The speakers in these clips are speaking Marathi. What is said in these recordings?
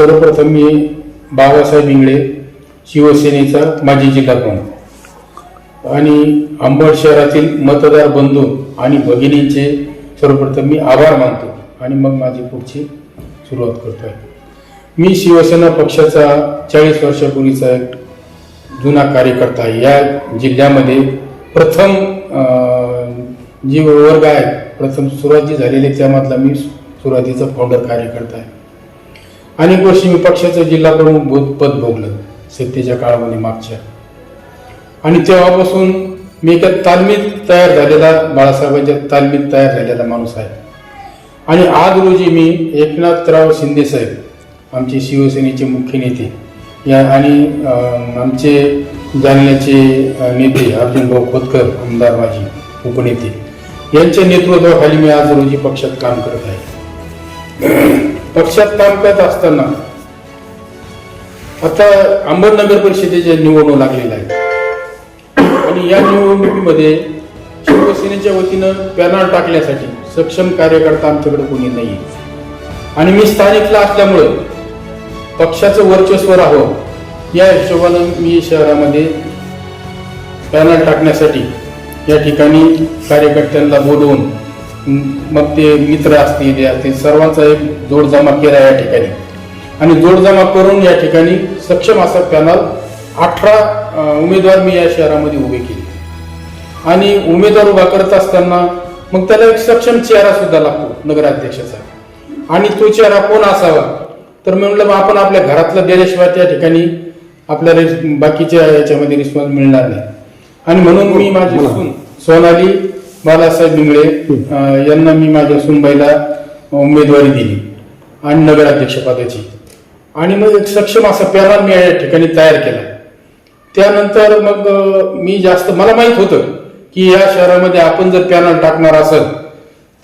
सर्वप्रथम मी बाबासाहेब इंगळे शिवसेनेचा माजी जिल्हा प्रमुख आणि अंबड शहरातील मतदार बंधू आणि भगिनींचे सर्वप्रथम मी आभार मानतो आणि मग माझी पुढची सुरुवात करतो. आहे मी शिवसेना पक्षाचा चाळीस वर्षापूर्वीचा एक जुना कार्यकर्ता आहे. या जिल्ह्यामध्ये प्रथम जी वर्ग आहे प्रथम सुरुवात जी झालेली त्यामधला मी सुरुवातीचा फाउंडर कार्यकर्ता आहे. अनेक वर्षी मी पक्षाचं जिल्हा प्रमुख भूत- पद भोगलं सत्तेच्या काळामध्ये मागच्या. आणि तेव्हापासून मी एका तालमीत तयार झालेला बाळासाहेबांच्या तालमीत तयार झालेला माणूस आहे. आणि आज रोजी मी एकनाथराव शिंदे साहेब आमचे शिवसेनेचे मुख्य नेते या आणि आमचे जालन्याचे नेते अर्जुन भाऊ खोतकर आमदार माजी उपनेते यांच्या नेतृत्वाखाली मी आज रोजी पक्षात काम करत आहे. पक्षात काम करत असताना आता अंबरनगर परिषदेच्या निवडणूक लागलेल्या आहेत आणि या निवडणुकीमध्ये शिवसेनेच्या वतीनं पॅनल टाकण्यासाठी सक्षम कार्यकर्ता आमच्याकडे कोणी नाही आणि मी स्थानिकला असल्यामुळं पक्षाचं वर्चस्व राहावं या हिशोबानं मी शहरामध्ये पॅनल टाकण्यासाठी या ठिकाणी कार्यकर्त्यांना बोलवून मग ते मित्र असतील या असतील सर्वांचा एक जोड जमा केला या ठिकाणी. आणि जोड जमा करून या ठिकाणी सक्षम असा पॅनल अठरा उमेदवार मी या शहरामध्ये उभे केले. आणि उमेदवार उभा करत असताना मग त्याला एक सक्षम चेहरा सुद्धा लागतो नगराध्यक्षाचा. आणि तो चेहरा कोण असावा? तर मी म्हणलं मग आपण आपल्या घरातलं दिल्याशिवाय त्या ठिकाणी आपल्याला बाकीच्या याच्यामध्ये रिस्पॉन्स मिळणार नाही. आणि म्हणून मी माझी सून सोनाली बालासाहेब बिंगळे यांना मी माझ्या सुनबाईला उमेदवारी दिली आणि नगराध्यक्षपदाची आणि मग एक सक्षम असा पॅनल मी या ठिकाणी तयार केला. त्यानंतर मग मी जास्त मला माहीत होतं की या शहरामध्ये आपण जर पॅनल टाकणार असेल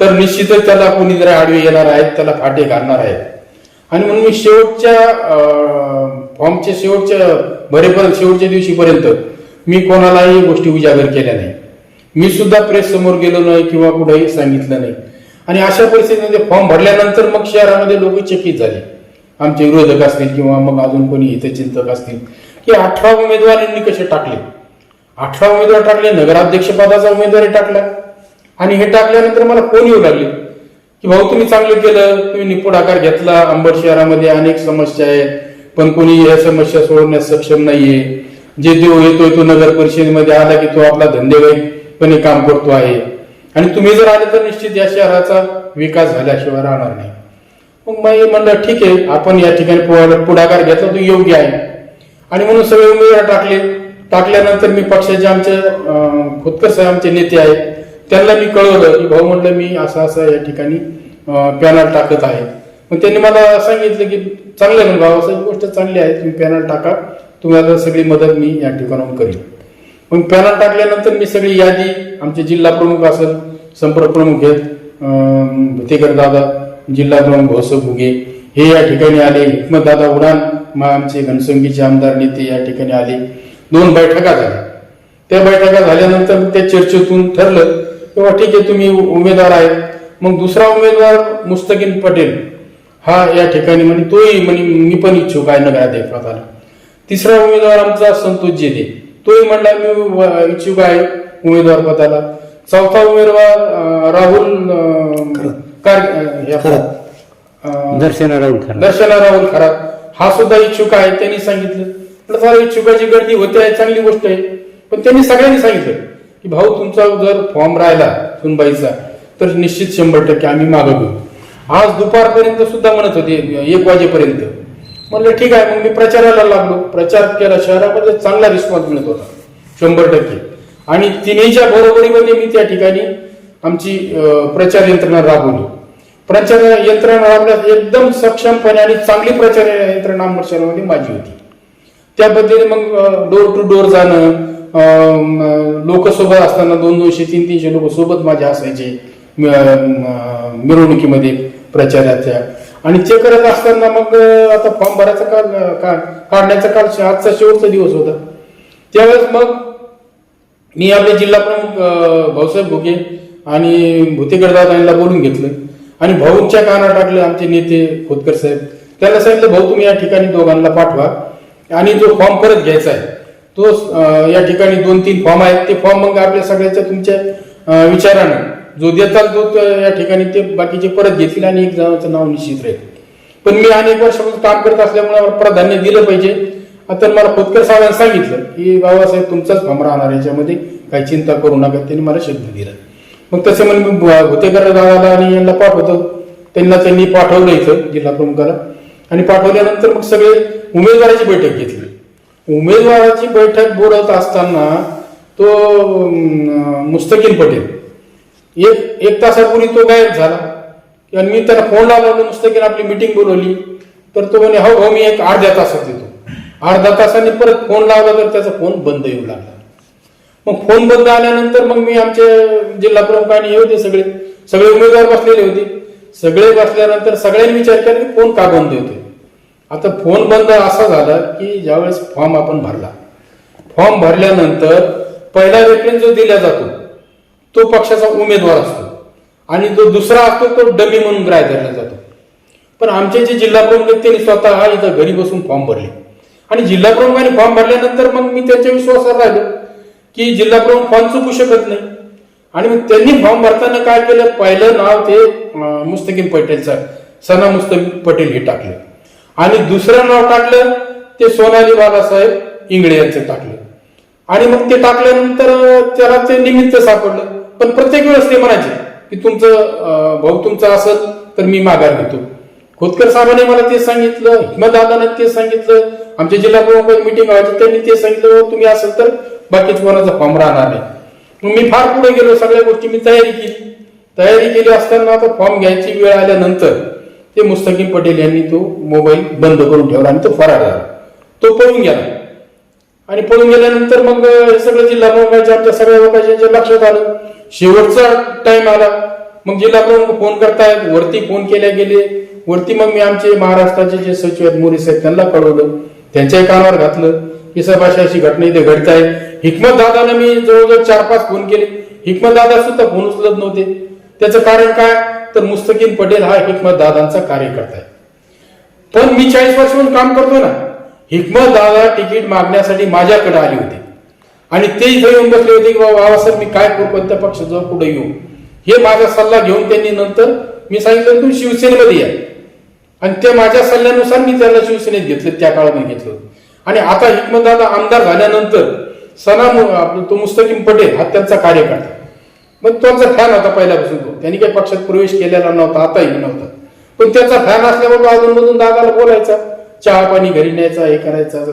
तर निश्चितच त्याला कोणी जर आडवे येणार आहेत त्याला फाटे घालणार आहेत. आणि म्हणून मी शेवटच्या फॉर्मच्या शेवटच्या भरेपर्यंत शेवटच्या दिवशीपर्यंत मी कोणालाही गोष्टी उजागर केल्या नाही. मी सुद्धा प्रेस समोर गेलो नाही किंवा कुठेही सांगितलं नाही. आणि अशा परिस्थितीमध्ये म्हणजे फॉर्म भरल्यानंतर मग शहरामध्ये लोक चकित झाले. आमचे विरोधक असतील किंवा मग अजून कोणी हितचिंतक असतील की अठरा उमेदवारांनी कसे टाकले? अठरा उमेदवार टाकले नगराध्यक्षपदाचा उमेदवारी टाकला. आणि हे टाकल्यानंतर मला फोन येऊ लागले की भाऊ तुम्ही चांगलं केलं तुम्ही पुढाकार घेतला अंबड शहरामध्ये अनेक समस्या आहेत पण कोणी या समस्या सोडवण्यास सक्षम नाहीये. जे देव येतोय तो नगर परिषदेमध्ये आला की तो आपला पणे काम करतो आहे. आणि तुम्ही जर आले तर निश्चित या शहराचा विकास झाल्याशिवाय राहणार नाही. मग मी म्हणलं ठीक आहे आपण या ठिकाणी पुढा- पुढाकार घेतला तो योग्य आहे. आणि म्हणून सगळे उमेदवार टाकले. टाकल्यानंतर मी पक्षाचे आमचे अं, खोतकर साहेब आमचे नेते आहेत. त्यांना मी कळवलं की भाऊ म्हटलं मी असं असं या ठिकाणी पॅनल टाकत आहे. मग त्यांनी मला सांगितलं की चांगलं आहे भाऊ असं गोष्ट चांगली आहे. तुम्ही पॅनल टाका. तुम्हाला सगळी मदत मी या ठिकाणाहून करेन. मग पॅनल टाकल्यानंतर मी सगळी यादी आमचे जिल्हा प्रमुख असेल संपर्क प्रमुख आहेत अं, दादा जिल्हा प्रमुख भाऊसाहेब भुगे हे या ठिकाणी आले. हिकमत दादा उडान मग आमचे घनसंगीचे आमदार नेते या ठिकाणी आले. दोन बैठका झाल्या. त्या बैठका झाल्यानंतर त्या चर्चेतून ठरलं किंवा हो, ठीक आहे तुम्ही उमेदवार आहेत. मग दुसरा उमेदवार मुस्तकीन पटेल हा या ठिकाणी म्हणजे तोही म्हणे मी पण इच्छुक आहे नगराध्यक्ष पदाला तिसरा उमेदवार आमचा संतोष जेदे. तोही म्हणला मी व- इच्छुक आहे उमेदवार पदाला. चौथा उमेदवार राहुल हे दर्शना खरा. दर्शना राहुल खरात हा सुद्धा इच्छुक आहे त्यांनी सांगितलं. फार इच्छुकाची गर्दी होते आहे चांगली गोष्ट आहे. पण त्यांनी सगळ्यांनी सांगितलं की भाऊ तुमचा जर फॉर्म राहिला सुनबाईचा तर निश्चित शंभर टक्के आम्ही मागं घेऊ. आज दुपारपर्यंत सुद्धा म्हणत होते एक वाजेपर्यंत. म्हणलं ठीक आहे मग मी प्रचाराला लागलो. प्रचार केला शहरामध्ये चांगला रिस्पॉन्स मिळत होता शंभर टक्के. आणि तिन्हीच्या बरोबरीमध्ये मी त्या ठिकाणी आमची प्रचार यंत्रणा राबवली. प्रचार यंत्रणा राबवण्यात एकदम सक्षमपणे आणि चांगली प्रचार यंत्रणा अंबड शहरामध्ये माझी होती. त्या पद्धतीने मग डोर टू डोर जाणं लोकसोबत असताना दोन दोनशे तीन तीनशे लोक सोबत माझे असायचे मिरवणुकीमध्ये प्रचाराच्या. आणि चेक करत असताना मग आता फॉर्म भरायचा काल काढण्याचा काल आजचा शेवटचा दिवस होता. त्यावेळेस मग मी आपले जिल्हा प्रमुख भाऊसाहेब भुगे आणि भुतेकर दादा यांना बोलून घेतलं. आणि भाऊंच्या काना टाकलं आमचे नेते खोतकर साहेब. त्याला सांगितलं भाऊ तुम्ही या ठिकाणी दोघांना पाठवा. आणि जो फॉर्म परत घ्यायचा आहे तो या ठिकाणी दोन तीन फॉर्म आहेत. ते फॉर्म मग आपल्या सगळ्याच्या तुमच्या विचारानं जो देतात जो तो या ठिकाणी ते बाकीचे परत घेतील आणि एक जणांचं नाव निश्चित राहील. पण मी अनेक वर्षापासून काम करत असल्यामुळे मला प्राधान्य दिलं पाहिजे. आता मला खोतकर साहेबांनी सांगितलं की बाबासाहेब तुमचाच फॉर्म राहणार याच्यामध्ये. काही चिंता करू नका. त्यांनी मला शब्द दिला. मग तसे म्हणून मी भुतेकर दादाला आणि यांना पाठवतो. त्यांना त्यांनी पाठवलं इथं जिल्हा प्रमुखाला. आणि पाठवल्यानंतर मग सगळे उमेदवाराची बैठक घेतली. उमेदवाराची बैठक बोलत असताना तो मुस्तकीन पटेल एक एक तासापूर्वी तो गायब झाला. आणि मी त्याला फोन लावला की आपली मिटिंग बोलवली. तर तो म्हणे हो हो मी एक अर्ध्या तासात येतो अर्ध्या तासाने परत फोन लावला तर त्याचा फोन बंद येऊ लागला. मग फोन बंद आल्यानंतर मग मी आमचे जिल्हा प्रमुख आणि हे होते सगळे. सगळे उमेदवार बसलेले होते. सगळे बसल्यानंतर सगळ्यांनी विचार केला की फोन का बंद होते आता फोन बंद असा झाला की ज्यावेळेस फॉर्म आपण भरला. फॉर्म भरल्यानंतर पहिला रेफरन्स जो दिला जातो तो पक्षाचा उमेदवार असतो. आणि जो दुसरा असतो तो डमी म्हणून ग्राह्य धरला जातो. पण आमचे जे जिल्हा प्रमुख आहेत त्यांनी स्वतः इथं घरी बसून फॉर्म भरले. आणि जिल्हा प्रमुखाने फॉर्म भरल्यानंतर मग मी त्यांच्या विश्वासात राहिलो की जिल्हा प्रमुख फॉर्म चुकू शकत नाही. आणि मग त्यांनी फॉर्म भरताना काय केलं? पहिलं नाव ते मुस्तकीम पटेलचं सना मुस्तकीम पटेल हे टाकलं. आणि दुसरं नाव टाकलं ते सोनाली बाबासाहेब इंगळे यांचं टाकलं. आणि मग ते टाकल्यानंतर त्याला ते निमित्त सापडलं. पण प्रत्येक वेळेस ते म्हणायचे की तुमचं भाऊ तुमचं असेल तर मी माघार घेतो. खोतकर साहेबांनी मला ते सांगितलं हिमदादानं ते सांगितलं आमच्या जिल्हा प्रमुख मिटिंग व्हायची त्यांनी ते सांगितलं तुम्ही असेल तर बाकीच कोणाचा फॉर्म राहणार नाही. मग मी फार पुढे गेलो सगळ्या गोष्टी मी तयारी केली. तयारी केली असताना आता फॉर्म घ्यायची वेळ आल्यानंतर ते मुस्तकीम पटेल यांनी तो मोबाईल बंद करून ठेवला आणि तो फरार झाला. तो पळून गेला. आणि पळून गेल्यानंतर मग हे सगळं जिल्हा प्रमुखांच्या आमच्या सगळ्या लोकांच्या लक्षात आलं शेवटचा टाइम आला. मग जिल्हा प्रमुख फोन करतायत. वरती फोन केल्या गेले. वरती मग मी आमचे महाराष्ट्राचे जे सचिव आहेत मोरे साहेब त्यांना कळवलं. त्यांच्याही कानावर घातलं. की साहेब अशी अशी घटना इथे घडत आहे. हिकमत दादाला मी जवळजवळ चार पाच फोन केले. हिकमत दादा सुद्धा फोन उचलत नव्हते. त्याचं कारण काय? तर मुस्तकीम पटेल हा हिकमत दादांचा कार्यकर्ता आहे. पण मी चाळीस वर्षापासून काम करतो ना. हिकमत दादा तिकीट मागण्यासाठी माझ्याकडे आली होती. आणि ते इथे येऊन बसले होते की बाबा बाबासाहेब मी काय करू? कोणत्या पक्षाजवळ पुढे येऊ? हे माझा सल्ला घेऊन त्यांनी नंतर मी सांगितलं तू शिवसेनेमध्ये या. आणि ते माझ्या सल्ल्यानुसार मी त्यांना शिवसेनेत घेतलं त्या काळामध्ये घेतलं आणि आता हिकमत आमदार झाल्यानंतर सना आपलं तो मुस्तकीम पटेल हा त्यांचा कार्यकर्ता. मग त्यांचा फॅन होता पहिल्यापासून तो. त्यांनी काही पक्षात प्रवेश केलेला नव्हता आताही नव्हता. पण त्याचा फॅन असल्यामुळे अजून अजूनमधून दादाला बोलायचा चहा पाणी घरी न्यायचा हे करायचा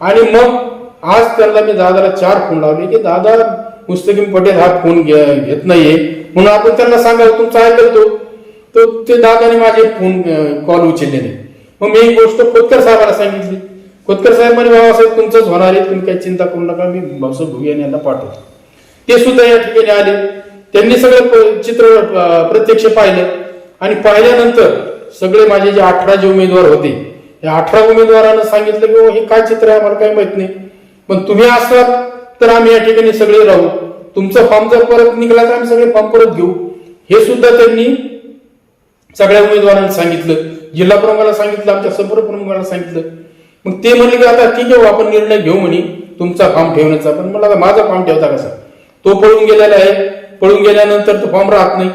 आणि मग आज त्यांना मी दादाला चार फोन लावले की दादा मुस्तकीम पटेल हा फोन घे- घेत नाहीये. म्हणून आपण त्यांना सांगावं तुमचा ऐकल तो? तर ते दादाने माझे फोन कॉल उचलले नाही मग मी गोष्ट खोतकर साहेबाला सांगितली. खोतकर साहेब म्हणे बाबासाहेब तुमचंच होणार आहे तुम्ही काही चिंता करू नका मी भाऊसाहेब भुगे यांना पाठवतो. ते सुद्धा या ठिकाणी आले. त्यांनी सगळं प- चित्र प्रत्यक्ष पाहिलं. आणि पाहिल्यानंतर सगळे माझे जे अठरा जे उमेदवार होते या अठरा उमेदवारांना सांगितलं की हे काय चित्र आहे? आम्हाला काही माहीत नाही. पण तुम्ही असाल तर आम्ही या ठिकाणी सगळे राहू. तुमचा फॉर्म जर परत निघाला तर आम्ही सगळे फॉर्म परत घेऊ. हे सुद्धा त्यांनी सगळ्या उमेदवारांना सांगितलं. जिल्हा प्रमुखाला सांगितलं आमच्या संपर्क प्रमुखाला सांगितलं. मग ते म्हणले की आता ठीक आहे हो, आपण निर्णय घेऊ म्हणे. तुमचा फॉर्म ठेवण्याचा. पण मला आता माझा फॉर्म ठेवता कसा? तो पळून गेलेला आहे. पळून गेल्यानंतर तो फॉर्म राहत नाही.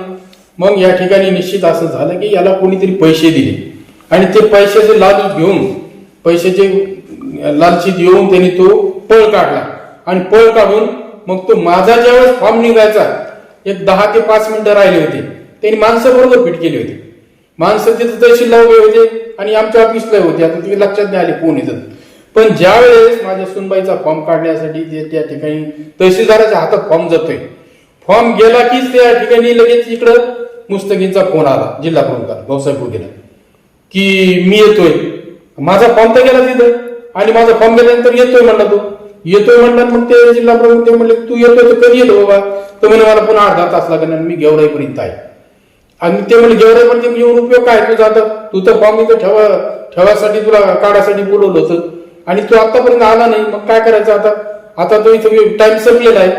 मग या ठिकाणी निश्चित असं झालं की याला कोणीतरी पैसे दिले. आणि ते पैशाचे लालच घेऊन पैशाचे लालचित येऊन त्यांनी तो पळ काढला. आणि पळ काढून मग तो माझा ज्यावेळेस फॉर्म निघायचा एक दहा ते पाच मिनिटं राहिले होते. त्यांनी माणसं बरोबर फिट केली होती. माणसं तिथं तहसीलला उभे होते आणि आमच्या ऑफिसला होते. आता तुम्ही लक्षात नाही आले कोण येतात पण ज्यावेळेस माझ्या सुनबाईचा फॉर्म काढण्यासाठी ते त्या ठिकाणी तहसीलदाराच्या हातात फॉर्म जातोय फॉर्म गेला कीच त्या ठिकाणी लगेच इकडं मुस्तकींचा फोन आला जिल्हा प्रमुखाला भाऊसाहेब गेला की मी येतोय. माझा फॉर्म तर गेला तिथं आणि माझा फॉर्म गेल्यानंतर येतोय म्हणला तो. येतोय म्हणतात मग ते जिल्हा प्रमुख ते म्हणले तू येतोय तर कधी येतो बाबा? तर म्हणे मला पुन्हा अर्धा तास लागेल आणि मी गेवराईपर्यंत आहे. आणि ते म्हणजे गेवराईपर्यंत येऊन उपयोग काय तू आता? तू तर फॉर्म इथं ठेवा ठेवासाठी तुला काढासाठी बोलवलं होतं. आणि तू आतापर्यंत आला नाही मग काय करायचं आता? आता तो इथं टाइम संपलेला आहे.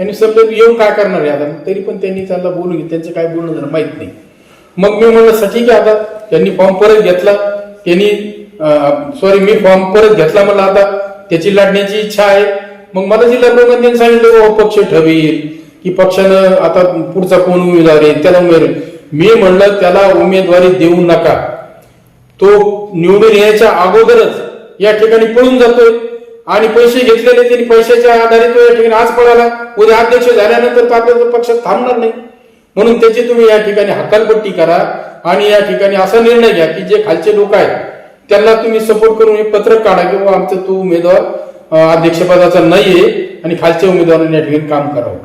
आणि संपले येऊन काय करणार आहे आता? तरी पण त्यांनी त्यांना बोलून घेतलं त्यांचं काय बोलणं झालं माहीत नाही. मग मी म्हणलं "स ठीक आहे आता? त्यांनी फॉर्म परत घेतला. त्यांनी सॉरी मी फॉर्म परत घेतला मला आता. त्याची लढण्याची इच्छा आहे. मग मला जिल्हा प्रमुखांनी सांगितलं "हो, पक्ष ठरवेल. की पक्षानं आता पुढचा कोण उमेदवार आहे त्याला उमेदवार मी म्हणलं त्याला उमेदवारी देऊ नका. तो निवडून येण्याच्या अगोदरच या ठिकाणी पळून जातोय. आणि पैसे घेतलेले त्यांनी पैशाच्या आधारे तो या ठिकाणी आज पळाला. उद्या अध्यक्ष झाल्यानंतर तो आपल्या पक्षात थांबणार नाही. म्हणून त्याची तुम्ही या ठिकाणी हकालपट्टी करा आणि या ठिकाणी असा निर्णय घ्या की जे खालचे लोक आहेत त्यांना तुम्ही सपोर्ट करून हे पत्रक काढा किंवा आमचा तो उमेदवार अध्यक्षपदाचा नाहीये आणि खालच्या उमेदवारांनी या ठिकाणी काम करावं.